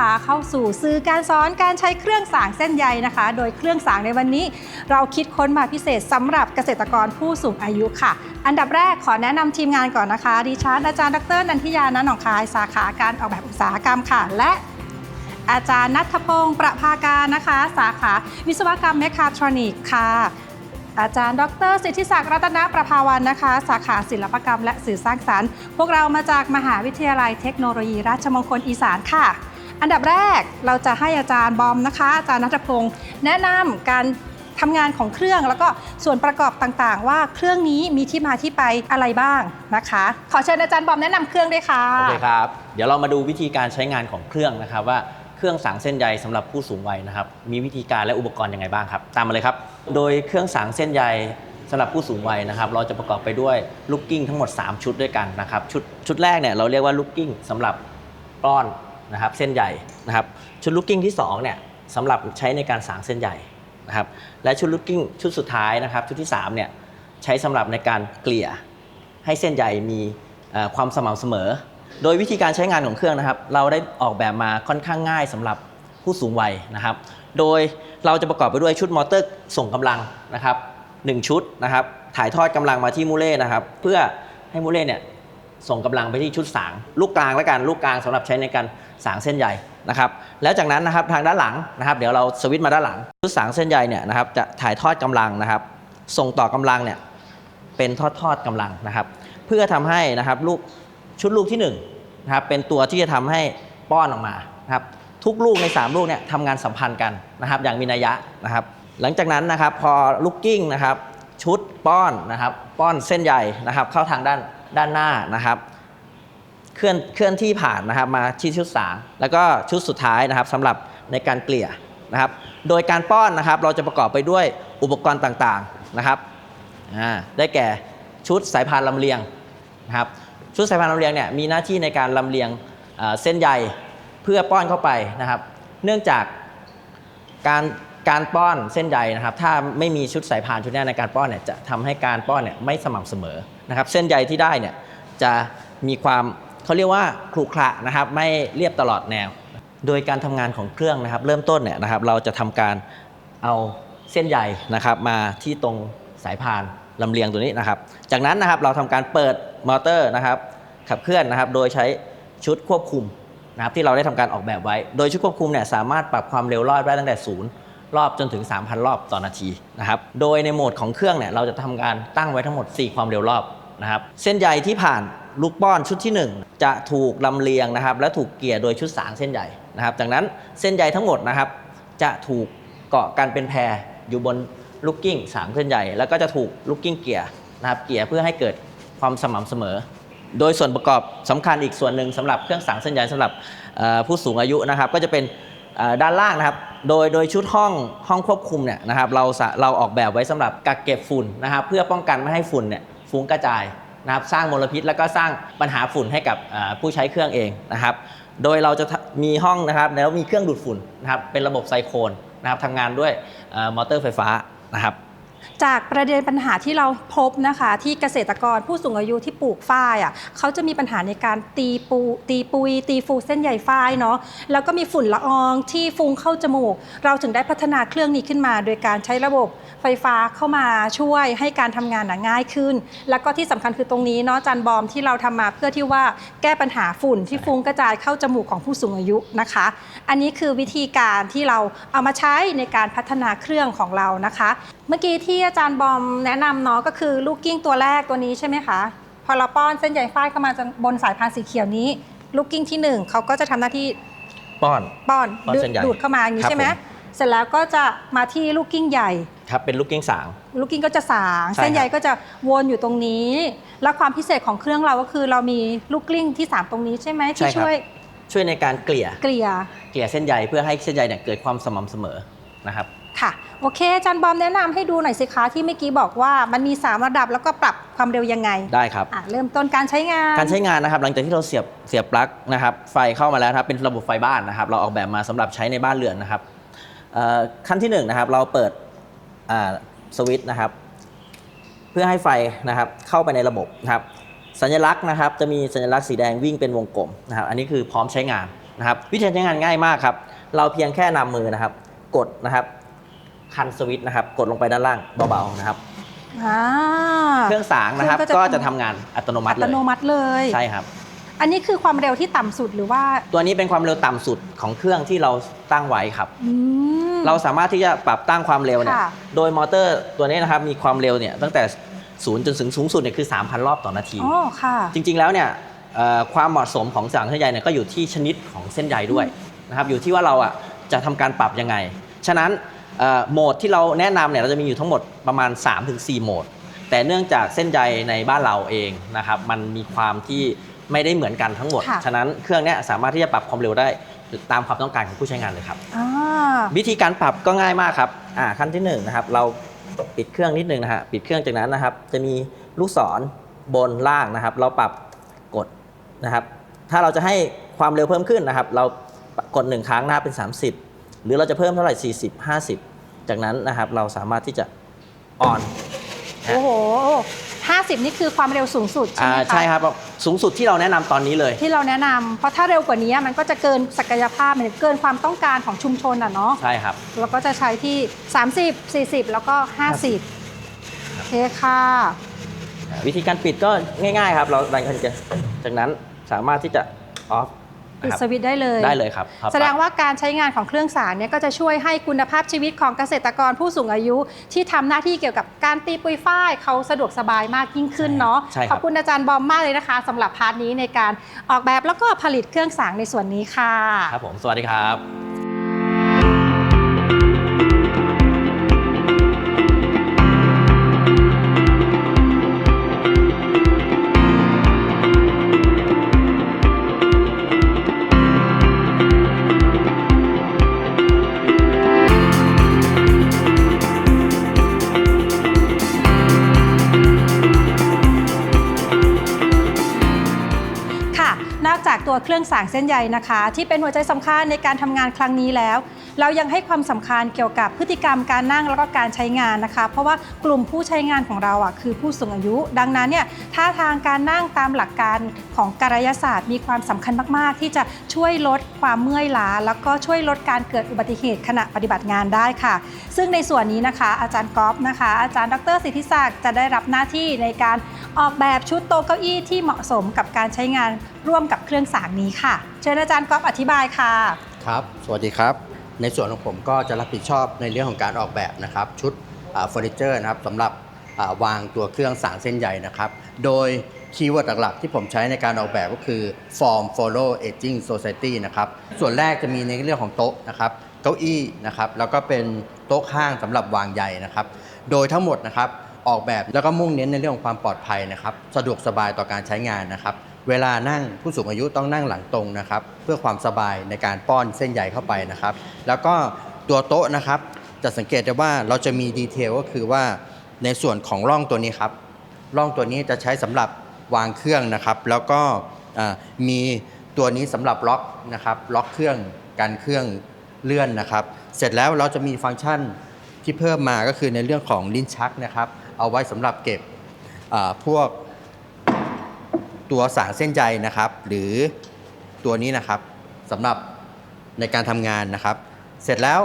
คะเข้าสู่สื่อการสอนการใช้เครื่องสางเส้นใยนะคะ โดยเครื่องสางในวันนี้ เราคิดค้นมาพิเศษสำหรับเกษตรกรผู้สูงอายุค่ะ อันดับแรกขอแนะนำทีมงานก่อนนะคะ ดิฉันอาจารย์ดรนันทิยานันหนองคาย สาขาการออกแบบอุตสาหกรรมค่ะ และอาจารย์นัทพงศ์ประภาการนะคะ สาขาวิศวกรรมเมคาทรอนิกส์ค่ะอาจารย์ ดรสิทธิศักดิ์รัตนประภาวันนะคะ สาขาศิลปกรรมและสื่อสร้างสรรค์ พวกเรามาจากมหาวิทยาลัยเทคโนโลยีราชมงคลอีสานค่ะ อันดับแรกเราจะให้อาจารย์บอมนะคะ อาจารย์นัทพงศ์แนะนำการทำงานของเครื่องแล้วก็ส่วนประกอบต่างๆ ว่าเครื่องนี้มีที่มาที่ไปอะไรบ้างนะคะ ขอเชิญอาจารย์บอมแนะนำเครื่องด้วยค่ะโอเคครับ เดี๋ยวเรามาดูวิธีการใช้งานของเครื่องนะครับว่าเครื่องสางเส้นใยสำหรับผู้สูงวัยนะครับ มีวิธีการและอุปกรณ์ยังไงบ้างครับ ตามมาเลยครับ โดยเครื่องสางเส้นใยสำหรับผู้สูงวัยนะครับ เราจะประกอบไปด้วยลูกกิ้งทั้งหมด 3 ชุดด้วยกันนะครับ ชุดชุดแรกเนี่ยเราเรียกว่าลูกกิ้งสำหรับป้อน นะครับเส้นใยนะครับชุดลูกกิ้งที่2เนี่ยสำหรับใช้ในการสางเส้นใยนะครับและชุดลูกกิ้งชุดสุดท้ายนะครับชุดที่3เนี่ยใช้สำหรับในการเกลี่ยให้เส้นใยมีความสม่ำเสมอ โดยวิธีการใช้งานของเครื่องนะครับ เราได้ออกแบบมาค่อนข้างง่ายสำหรับผู้สูงวัยนะครับ โดยเราจะประกอบไปด้วยชุดมอเตอร์ส่งกำลังนะครับหนึ่งชุดนะครับถ่ายทอดกำลังมาที่มูเล่นะครับเพื่อให้มูเล่เนี่ย ส่งกำลังไปที่ชุดสางลูกกลางและกันลูกกลางสำหรับใช้ในการสางเส้นใยนะครับแล้วจากนั้นนะครับทางด้านหลังนะครับ เดี๋ยวเราสวิตช์มาด้านหลัง ชุดสางเส้นใยเนี่ยนะครับจะถ่ายทอดกำลังนะครับ ส่งต่อกำลังเนี่ยเป็นทอดทอดๆกำลังนะครับ เพื่อทำให้นะครับลูกชุดลูกที่1นงนะครับเป็นตัวที่จะทำให้ป้อนออกมานะครับทุกลูกใน 3 ลูกเนี่ยทำงานสัมพันธ์กันนะครับ อย่างมีนัยยะนะครับ หลังจากนั้นนะครับพอลูกกิ้งนะครับชุดป้อนนะครับ ป้อนเส้นใยนะครับ เข้าทางด้าน ด้านหน้านะครับ เคลื่อนเคลื่อนที่ผ่านนะครับมาที่ชุดสาแล้วก็ชุดสุดท้ายนะครับสำหรับในการเกลี่ยนะครับ โดยการป้อนนะครับเราจะประกอบไปด้วยอุปกรณ์ต่างๆนะครับได้แก่ชุดสายพานลำเลียงนะครับชุดสายพานลำเลียงเนี่ยมีหน้าที่ในการลำเลียงเเส้นใยเพื่อป้อนเข้าไปนะครับ เนื่องจากการการป้อนเส้นใยนะครับ ถ้าไม่มีชุดสายพานชุดนี้ในการป้อนเนี่ยจะทำให้การป้อนเนี่ยไม่สม่ำเสมอ นะครับเส้นใยที่ได้เนี่ยจะมีความเขาเรียกว่าครุขระนะครับไม่เรียบตลอดแนว โดยการทำงานของเครื่องนะครับ เริ่มต้นเนี่ยนะครับเราจะทำการเอาเส้นใยนะครับมาที่ตรงสายพานลำเลียงตัวนี้นะครับ จากนั้นนะครับเราทำการเปิดมอเตอร์นะครับขับเคลื่อนนะครับ โดยใช้ชุดควบคุมนะครับที่เราได้ทำการออกแบบไว้ โดยชุดควบคุมเนี่ยสามารถปรับความเร็วรอบได้ตั้งแต่ศูนย์รอบจนถึง 3,000 รอบต่อนาทีนะครับ โดยในโหมดของเครื่องเนี่ยเราจะทำการตั้งไว้ทั้งหมด 4 ความเร็วรอบ นะครับเส้นใยที่ผ่านลูกป้อนชุดที่ 1 จะถูกลำเลียงนะครับ และถูกเกี่ยโดยชุดสางเส้นใยนะครับจากนั้นเส้นใยทั้งหมดนะครับ จะถูกเกาะกันเป็นแพรอยู่บนลูกกิ้งสางเส้นใยแล้วก็จะถูกลูกกิ้งเกี่ยนะครับเกี่ยเพื่อให้เกิดความสม่ำเสมอ โดยส่วนประกอบสำคัญอีกส่วนหนึ่งสำหรับเครื่องสางเส้นใยสำหรับผู้สูงอายุนะครับ ก็จะเป็นด้านล่างนะครับ โดยโดยชุดห้องห้องควบคุมเนี่ยนะครับเราเราออกแบบไว้สำหรับกักเก็บฝุ่นนะครับ เพื่อป้องกันไม่ให้ฝุ่นเนี่ย ฟุ้งกระจายนะครับสร้างมลพิษแล้วก็สร้างปัญหาฝุ่นให้กับผู้ใช้เครื่องเองนะครับ โดยเราจะมีห้องนะครับแล้วมีเครื่องดูดฝุ่นนะครับเป็นระบบไซโคนนะครับทำงานด้วยมอเตอร์ไฟฟ้านะครับ จากประเด็นปัญหาที่เราพบนะคะ ที่เกษตรกรผู้สูงอายุที่ปลูกฝ้ายอะเขาจะมีปัญหาในการตีปูตีปุย ตีฟูเส้นใยฝ้ายเนาะแล้วก็มีฝุ่นละอองที่ฟุ้งเข้าจมูก เราถึงได้พัฒนาเครื่องนี้ขึ้นมา โดยการใช้ระบบไฟฟ้าเข้ามาช่วยให้การทำงานน่ะง่ายขึ้น แล้วก็ที่สำคัญคือตรงนี้เนาะจันบอมที่เราทำมาเพื่อที่ว่าแก้ปัญหาฝุ่นที่ฟุ้งกระจายเข้าจมูกของผู้สูงอายุนะคะ อันนี้คือวิธีการที่เราเอามาใช้ในการพัฒนาเครื่องของเรานะคะ เมื่อกี้ที่อาจารย์บอมแนะนำเนาะก็คือลูกกิ้งตัวแรกตัวนี้ใช่ไหมคะ พอเราป้อนเส้นใยฝ้ายเข้ามาบนสายพานสีเขียวนี้ ลูกกิ้งที่หนึ่งเขาก็จะทำหน้าที่ป้อน ป้อนป้อนดูดเส้นใยดูดเข้ามาอย่างนี้ครับใช่ไหมผม เสร็จแล้วก็จะมาที่ลูกกิ้งใหญ่ ครับเป็นลูกกิ้งสาง ลูกกิ้งก็จะสาง ใช่เส้นใยครับก็จะวนอยู่ตรงนี้ และความพิเศษของเครื่องเราก็คือเรามีลูกกลิ้งที่สามตรงนี้ใช่ไหมที่ช่วยช่วยในการเกลี่ยเกลี่ย เกลี่ยเส้นใยเพื่อให้เส้นใยเนี่ยเกิดความสม่ำเสมอนะครับค่ะ โอเคอาจารย์บอมแนะนำให้ดูหน่อยสิคะที่เมื่อกี้บอกว่ามันมี 3 ระดับแล้วก็ปรับความเร็วยังไงได้ครับ อะเริ่มต้นการใช้งาน การใช้งานนะครับหลังจากที่เราเสียบเสียบปลั๊กนะครับไฟเข้ามาแล้วนะครับเป็นระบบไฟบ้านนะครับ เราออกแบบมาสำหรับใช้ในบ้านเรือนนะครับเอ่อขั้นที่หนึ่งนะครับเราเปิดอ่าสวิตช์นะครับ เพื่อให้ไฟนะครับเข้าไปในระบบนะครับ สัญลักษณ์นะครับจะมีสัญลักษณ์สีแดงวิ่งเป็นวงกลมนะครับ อันนี้คือพร้อมใช้งานนะครับ วิธีใช้งานง่ายมากครับ เราเพียงแค่นำมือนะครับ กดนะครับ คันสวิตช์นะครับ กดลงไปด้านล่างเบาๆนะครับ อ่า เครื่องสางนะครับ เครื่องก็ก็จะ จะทำงานอัตโนมัอัติเลตยโนมัติเลย ใช่ครับ อันนี้คือความเร็วที่ต่ำสุดหรือว่าตัวนี้เป็นความเร็วต่ำสุดของเครื่องที่เราตั้งไว้ครับ อืม เราสามารถที่จะปรับตั้งความเร็วเนี่ย ค่ะ โดยมอเตอร์ตัวนี้นะครับมีความเร็วเนี่ยตั้งแต่ศูนย์จนถึงสูงสุดเนี่ยคือ 3,000 รอบต่อนาที อ๋อค่ะ จริง ๆ แล้วเนี่ยเอ่อความเหมาะสมของสางเส้นใยเนี่ยก็อยู่ที่ชนิดของเส้นใยด้วยนะครับอยู่ที่ว่าเราอะจะทำการปรับยังไง ฉะนั้นเอ่อ โหมดที่เราแนะนำเนี่ยเราจะมีอยู่ทั้งหมดประมาณ 3-4 โหมด แต่เนื่องจากเส้นใยในบ้านเราเองนะครับมันมีความที่ไม่ได้เหมือนกันทั้งหมด ค่ะ ฉะนั้นเครื่องเนี้ยสามารถที่จะปรับความเร็วได้ตามความต้องการของผู้ใช้งานเลยครับ อ่า วิธีการปรับก็ง่ายมากครับอ่าขั้นที่หนึ่งนะครับเราปิดเครื่องนิดนึงนะฮะปิดเครื่องจากนั้นนะครับ จะมีลูกศรบนล่างนะครับ เราปรับกดนะครับ ถ้าเราจะให้ความเร็วเพิ่มขึ้นนะครับ เรากดหนึ่งครั้งนะครับเป็น 30 หรือเราจะเพิ่มเท่าไหร่ 40 50 จากนั้นนะครับเราสามารถที่จะออนโอ้โห50 นี่คือความเร็วสูงสุดใช่อ่าไหมคะใช่ครับสูงสุดที่เราแนะนำตอนนี้เลย ที่เราแนะนำเพราะถ้าเร็วกว่านี้มันก็จะเกินศักยภาพมันเกินความต้องการของชุมชนอะเนาะใช่ครับเราก็จะใช้ที่ 30 40 แล้วก็ 50โอเคค่ะ วิธีการปิดก็ง่าย ๆ ครับ เราดันคันจะจากนั้นสามารถที่จะออฟ ปิดสวิตช์ได้เลยได้เลยครับครับ แสดงว่าการใช้งานของเครื่องสารเนี่ยก็จะช่วยให้คุณภาพชีวิตของเกษตรกรผู้สูงอายุ ที่ทำหน้าที่เกี่ยวกับการตีปุยฝ้ายเขาสะดวกสบายมากยิ่งขึ้นเนาะใช่ครับขอบคุณอาจารย์บอมมากเลยนะคะสำหรับพาร์ทนี้ในการออกแบบแล้วก็ผลิตเครื่องสางในส่วนนี้ค่ะครับผมสวัสดีครับ จากตัวเครื่องสางเส้นใยนะคะ ที่เป็นหัวใจสำคัญในการทำงานครั้งนี้แล้ว เรายังให้ความสำคัญเกี่ยวกับพฤติกรรมการนั่งแล้วก็การใช้งานนะคะ เพราะว่ากลุ่มผู้ใช้งานของเราอะคือผู้สูงอายุ ดังนั้นเนี่ยท่าทางการนั่งตามหลักการของกายศาสตร์ มีความสำคัญมากๆ ที่จะช่วยลดความเมื่อยล้า แล้วก็ช่วยลดการเกิดอุบัติเหตุขณะปฏิบัติงานได้ค่ะ ซึ่งในส่วนนี้นะคะ อาจารย์ก๊อฟนะคะ อาจารย์ดรสิทธิศักดิ์จะได้รับหน้าที่ในการออกแบบชุดโต๊ะเก้าอี้ที่เหมาะสมกับการใช้งานร่วมกับเครื่องสางนี้ค่ะ เชิญอาจารย์ก๊อฟอธิบายค่ะ ครับ สวัสดีครับ ในส่วนของผมก็จะรับผิดชอบในเรื่องของการออกแบบนะครับ ชุดเฟอร์นิเจอร์นะครับสำหรับวางตัวเครื่องสางเส้นใยนะครับ โดยคีย์เวิร์ดหลักๆที่ผมใช้ในการออกแบบก็คือ form follow aging society นะครับ ส่วนแรกจะมีในเรื่องของโต๊ะนะครับเก้าอี้นะครับ แล้วก็เป็นโต๊ะข้างสำหรับวางใยนะครับ โดยทั้งหมดนะครับออกแบบแล้วก็มุ่งเน้นในเรื่องของความปลอดภัยนะครับ สะดวกสบายต่อการใช้งานนะครับ เวลานั่งผู้สูงอายุต้องนั่งหลังตรงนะครับ เพื่อความสบายในการป้อนเส้นใยเข้าไปนะครับ แล้วก็ตัวโต๊ะนะครับ จะสังเกตได้ว่าเราจะมีดีเทลก็คือว่าในส่วนของร่องตัวนี้ครับร่องตัวนี้จะใช้สำหรับวางเครื่องนะครับ แล้วก็มีตัวนี้สำหรับล็อกนะครับ ล็อกเครื่องกันเครื่องเลื่อนนะครับ เสร็จแล้วเราจะมีฟังก์ชันที่เพิ่มมาก็คือในเรื่องของลิ้นชักนะครับ เอาไว้สำหรับเก็บพวก ตัวสางเส้นใยนะครับ หรือตัวนี้นะครับสำหรับในการทำงานนะครับ เสร็จแล้ว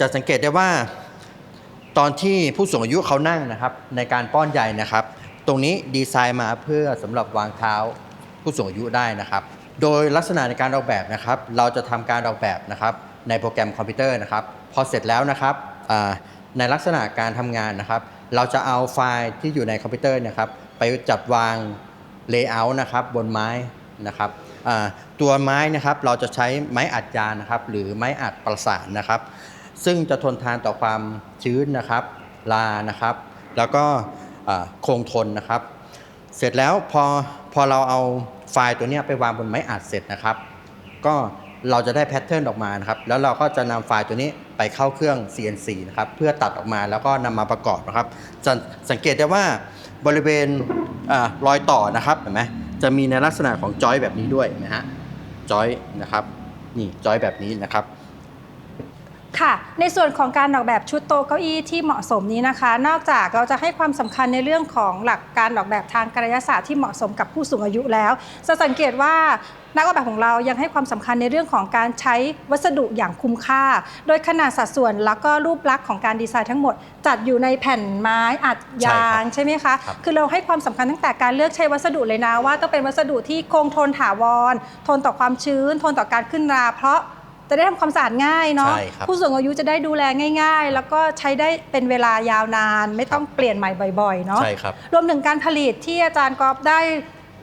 จะสังเกตได้ว่า ตอนที่ผู้สูงอายุเขานั่งนะครับ ในการป้อนใยนะครับ ตรงนี้ดีไซน์มาเพื่อสำหรับวางเท้าผู้สูงอายุได้นะครับ โดยลักษณะในการออกแบบนะครับ เราจะทำการออกแบบนะครับ ในโปรแกรมคอมพิวเตอร์นะครับ พอเสร็จแล้วนะครับในลักษณะการทำงานนะครับ เราจะเอาไฟล์ที่อยู่ในคอมพิวเตอร์นะครับ ไปจัดวาง Layout นะครับบนไม้นะครับตัวไม้นะครับเราจะใช้ไม้อัดยานะครับ หรือไม้อัดประสานนะครับ ซึ่งจะทนทานต่อความชื้นนะครับลานะครับ แล้วก็คงทนนะครับ เสร็จแล้วพอพอเราเอาไฟล์ตัวนี้ไปวางบนไม้อัดเสร็จนะครับ ก็เราจะได้แพทเทิร์นออกมานะครับ แล้วเราก็จะนำไฟล์ตัวนี้ไปเข้าเครื่อง CNC นะครับ เพื่อตัดออกมาแล้วก็นำมาประกอบนะครับจะสังเกตได้ว่า บริเวณอรอยต่อนะครับเห็นไหมจะมีในลักษณะของจอยแบบนี้ด้วยนะฮะจอยนะครับนี่จอยแบบนี้นะครับค่ะ ในส่วนของการออกแบบชุดโต๊ะเก้าอี้ที่เหมาะสมนี้นะคะ นอกจากเราจะให้ความสำคัญในเรื่องของหลักการออกแบบทางกายศาสตร์ที่เหมาะสมกับผู้สูงอายุแล้ว จะสังเกตว่า นักออกแบบของเรายังให้ความสำคัญในเรื่องของการใช้วัสดุอย่างคุ้มค่า โดยขนาดสัดส่วนแล้วก็รูปลักษณ์ของการดีไซน์ทั้งหมด จัดอยู่ในแผ่นไม้อัดยางใช่ไหมคะครับคือเราให้ความสำคัญตั้งแต่การเลือกใช้วัสดุเลยนะว่าต้องเป็นวัสดุที่คงทนถาวร ทนต่อความชื้น ทนต่อการขึ้นรา เพราะจะได้ทำความสะอาดง่ายเนาะใช่ครับผู้สูงอายุจะได้ดูแลง่าย ๆ แล้วก็ใช้ได้เป็นเวลายาวนาน ไม่ต้องเปลี่ยนใหม่บ่อยๆเนาะใช่ครับรวมถึงการผลิตที่อาจารย์กอฟได้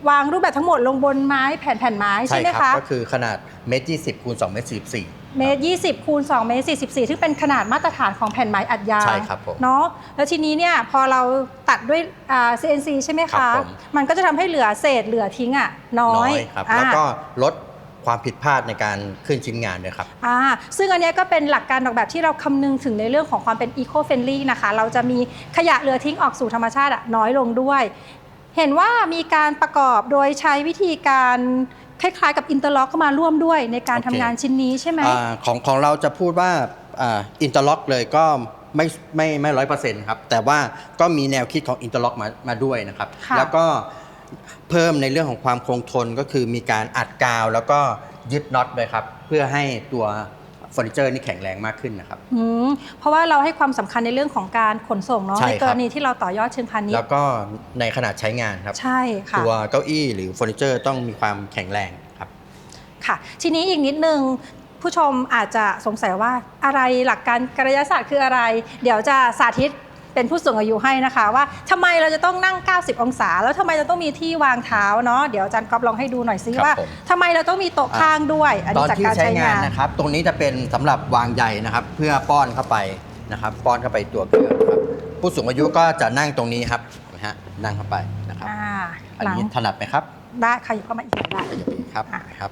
วางรูปแบบทั้งหมดลงบนไม้แผ่นแผ่นไม้ใช่ไหมครัคะก็คือขนาดเมตรยี่สิบคูณสองเมตรสี่สี่เมตร20คูณ2เมตร44ซึ่งเป็นขนาดมาตรฐานของแผ่นไม้อัดยางใช่ครับผมเนาะแล้วทีนี้เนี่ยพอเราตัดด้วยอ่า CNC ใช่ไหมครัคะบผมมันก็จะทำให้เหลือเศษเหลือทิ้งอะน้อยครับอ่าแล้วก็ลดความผิดพลาดในการขึ้นชิ้นงานด้วยครับอ่าซึ่งอันเนี้ยก็เป็นหลักการออกแบบที่เราคำนึงถึงในเรื่องของความเป็น eco friendly นะคะ เราจะมีขยะเหลือทิ้งออกสู่ธรรมชาติอะน้อยลงด้วย เห็นว่ามีการประกอบโดยใช้วิธีการคล้ายๆ กับอินเตอร์ล็อกเข้ามาร่วมด้วยในการโอเคทำงานชิ้นนี้ใช่ไหมอาของของเราจะพูดว่าอินเตอร์ล็อกเลยก็ไม่ไม่ไม่ร้อยเปอร์เซ็นต์ครับ แต่ว่าก็มีแนวคิดของอินเตอร์ล็อกมามาด้วยนะครับค่ะแล้วก็เพิ่มในเรื่องของความคงทนก็คือมีการอัดกาวแล้วก็ยึดน็อตด้วยครับ เพื่อให้ตัว เฟอร์นิเจอร์นี่แข็งแรงมากขึ้นนะครับ อืมเพราะว่าเราให้ความสำคัญในเรื่องของการขนส่งเนาะใช่ในครับ กรณีที่เราต่อยอดเชิงพาณิชแล้วย์ก็ในขนาดใช้งานครับ ใช่ค่ะ ตัวเก้าอี้หรือเฟอร์นิเจอร์ต้องมีความแข็งแรงครับ ค่ะทีนี้อีกนิดนึงผู้ชมอาจจะสงสัยว่าอะไรหลักการกายศาสตร์คืออะไร เดี๋ยวจะสาธิต เป็นผู้สูงอายุให้นะคะ ว่าทำไมเราจะต้องนั่ง 90 องศา แล้วทำไมเราต้องมีที่วางเท้าเนาะเดี๋ยวอาจารย์ก๊อฟลองให้ดูหน่อยซิครับว่าผมทำไมเราต้องมีโต๊ะข้างด้วยอันตอนี้นจากที่การใช้ใช้งางานนนะครับ ตรงนี้จะเป็นสำหรับวางใยนะครับ เพื่อป้อนเข้าไปนะครับ ป้อนเข้าไปตัวเครื่องนะครับผู้สูงอายุก็จะนั่งตรงนี้ครับเห็นะฮะนั่งเข้าไปนะครับอ่าอันหลังนี้ถนัดไหมครับได้ขยับเข้ามาอีกได้ขยับอีกครับอะนะครับ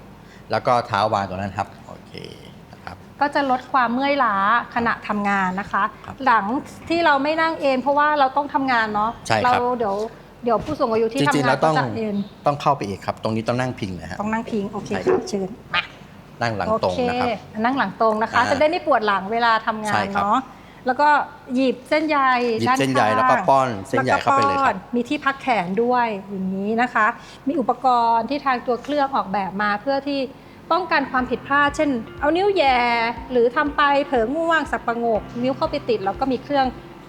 แล้วก็เท้าวางตรงนั้นครับโอเคนะครับ ก็จะลดความเมื่อยล้าขณะทำงานนะคะ ครับหลังที่เราไม่นั่งเอนเพราะว่าเราต้องทำงานเนาะใช่ครับ เราเดี๋ยวเดี๋ยวผู้สูงอายุที่จทำริงๆงาแล้นวก็ต้องจะเอนต้องเข้าไปอีกครับ ตรงนี้ต้องนั่งพิงนะฮะ ต้องนั่งพิงโอเคใช่ครัค่ะบ เชิญมานั่งหลังโอตรงเคนะครับ นั่งหลังตรงนะคะ อ่าจะได้ไม่ปวดหลังเวลาทำงาใช่นครับเนาะแล้วก็หยิบเส้นใยหยิบด้านเส้นใยข้างแล้วก็ป้อนเส้นใยเข้าไปเลยครับ แวก็ป้อนมีที่พักแขนด้วยอย่างนี้นะคะ มีอุปกรณ์ที่ทางตัวเครื่องออกแบบมาเพื่อที่ ป้องกันความผิดพลาด เช่น เอานิ้วแย่หรือทำไปเผลอง่วงสับประงก นิ้วเข้าไปติดแล้วก็มีเครื่อง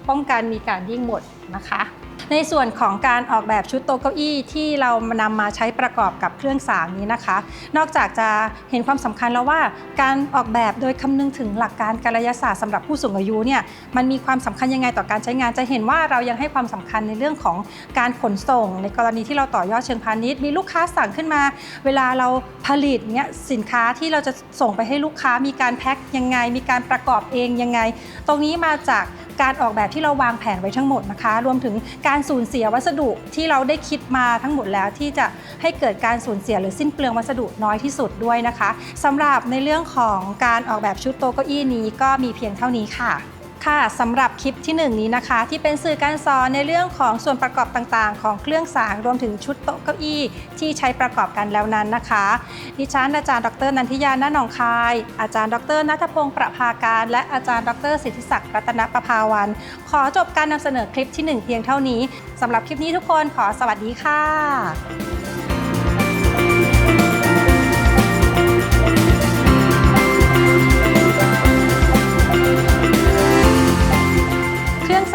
ป้องกันมีการยิ่งหมดนะคะ ในส่วนของการออกแบบชุดโต๊ะเก้าอี้ที่เรานำมาใช้ประกอบกับเครื่องสางนี้นะคะ นอกจากจะเห็นความสำคัญแล้วว่า การออกแบบโดยคำนึงถึงหลักการกายศาสตร์สำหรับผู้สูงอายุเนี่ยมันมีความสำคัญยังไงต่อการใช้งานจะเห็นว่าเรายังให้ความสำคัญในเรื่องของการขนส่ง ในกรณีที่เราต่อยอดเชิงพาณิชย์มีลูกค้าสั่งขึ้นมา เวลาเราผลิตเนี่ยสินค้าที่เราจะส่งไปให้ลูกค้ามีการแพ็คยังไง มีการประกอบเองยังไง ตรงนี้มาจากการออกแบบที่เราวางแผนไว้ทั้งหมดนะคะ รวมถึงการสูญเสียวัสดุที่เราได้คิดมาทั้งหมดแล้วที่จะให้เกิดการสูญเสียหรือสิ้นเปลืองวัสดุน้อยที่สุดด้วยนะคะสำหรับในเรื่องของการออกแบบชุดโต๊ะเก้าอี้นี้ก็มีเพียงเท่านี้ค่ะ ค่ะสำหรับคลิปที่ 1 นี้นะคะ ที่เป็นสื่อการสอนในเรื่องของส่วนประกอบต่างๆ ของเครื่องสางรวมถึงชุดโต๊ะเก้าอี้ที่ใช้ประกอบกันแล้วนั้นนะคะดิฉันอาจารย์ดรนันทิยาณหนองคาย อาจารย์ ดรนัทพงศ์ประภาการ และอาจารย์ ดรสิทธิศักดิ์รัตนประภาวัน ขอจบการนำเสนอคลิปที่ 1 เพียงเท่านี้สำหรับคลิปนี้ทุกคนขอสวัสดีค่ะ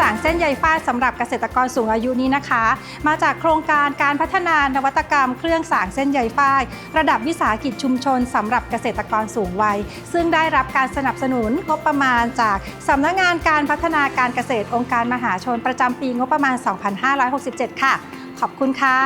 สางเส้นใยฝ้ายสำหรับเกษตรกรสูงอายุนี้นะคะ มาจากโครงการการพัฒนานวัตกรรม เครื่องสางเส้นใยฝ้ายระดับวิสาหกิจชุมชนสำหรับเกษตรกรสูงวัย ซึ่งได้รับการสนับสนุนงบประมาณจากสำนักงานการพัฒนาการเกษตรองค์การมหาชนประจำปีงบประมาณ 2567 ค่ะ ขอบคุณค่ะ